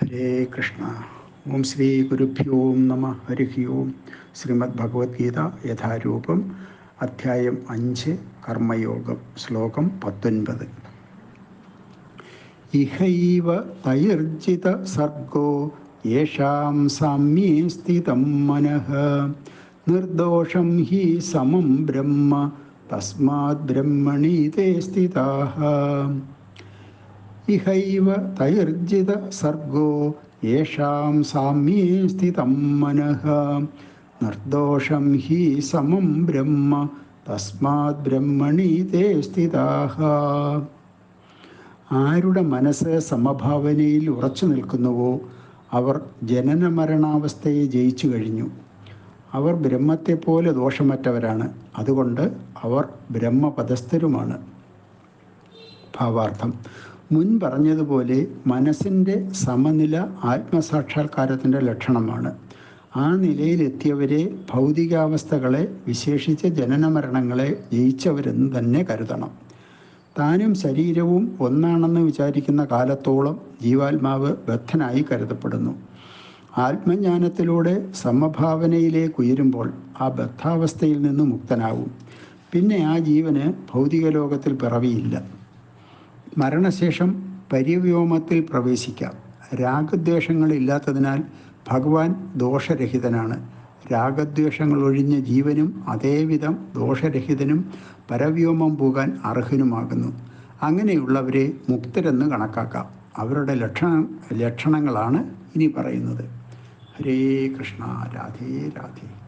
ഹരേ കൃഷ്ണ. ഓം ശ്രീ ഗുരുഭ്യോ നമ. ഹരി ഓം ശ്രീമദ് ഭഗവത്ഗീത യഥാരൂപം അധ്യായം അഞ്ച് കർമ്മയോഗം ശ്ലോകം പത്തൊൻപത്. ഇഹൈവ തൈർജിത സർഗോ യേഷാം സാമ്യേ സ്ഥിതം മനഃ. നിർദോഷം ഹി സമം ബ്രഹ്മ തസ്മാത് ബ്രഹ്മണി തേ സ്ഥിതാഃ ഇഹൈവ തൈർജിത സർഗോ യേഷാം സാമ്യേ സ്ഥിതം മനഃ. നിർദോഷം ഹി സമം ബ്രഹ്മ തസ്മാത് ബ്രഹ്മണി തേ സ്ഥിതാഹ. ആരുടെ മനസ്സ് സമഭാവനയിൽ ഉറച്ചു നിൽക്കുന്നുവോ അവർ ജനന മരണാവസ്ഥയെ ജയിച്ചു കഴിഞ്ഞു. അവർ ബ്രഹ്മത്തെപ്പോലെ ദോഷമറ്റവരാണ്. അതുകൊണ്ട് അവർ ബ്രഹ്മപദസ്ഥരുമാണ്. ഭാവാർത്ഥം. മുൻ പറഞ്ഞതുപോലെ മനസ്സിന്റെ സമനില ആത്മസാക്ഷാത്കാരത്തിന്റെ ലക്ഷണമാണ്. ആ നിലയിലെത്തിയവരെ ഭൗതികാവസ്ഥകളെ വിശേഷിച്ച് ജനനമരണങ്ങളെ ജയിച്ചവരെന്ന് തന്നെ കരുതണം. താനും ശരീരവും ഒന്നാണെന്ന് വിചാരിക്കുന്ന കാലത്തോളം ജീവാത്മാവ് ബദ്ധനായി കരുതപ്പെടുന്നു. ആത്മജ്ഞാനത്തിലൂടെ സമഭാവനയിലേക്ക് ഉയരുമ്പോൾ ആ ബദ്ധാവസ്ഥയിൽ നിന്ന് മുക്തനാവും. പിന്നെ ആ ജീവന് ഭൗതിക ലോകത്തിൽ പിറവിയില്ല. മരണശേഷം പരിവ്യോമത്തിൽ പ്രവേശിക്കാം. രാഗദ്വേഷങ്ങളില്ലാത്തതിനാൽ ഭഗവാൻ ദോഷരഹിതനാണ്. രാഗദ്വേഷങ്ങൾ ഒഴിഞ്ഞ ജീവനും അതേവിധം ദോഷരഹിതനും പരവ്യോമം പോകാൻ അർഹനുമാകുന്നു. അങ്ങനെയുള്ളവരെ മുക്തരെന്ന് കണക്കാക്കാം. അവരുടെ ലക്ഷണം ലക്ഷണങ്ങളാണ് ഇനി പറയുന്നത്. ഹരേ കൃഷ്ണ രാധേ രാധേ.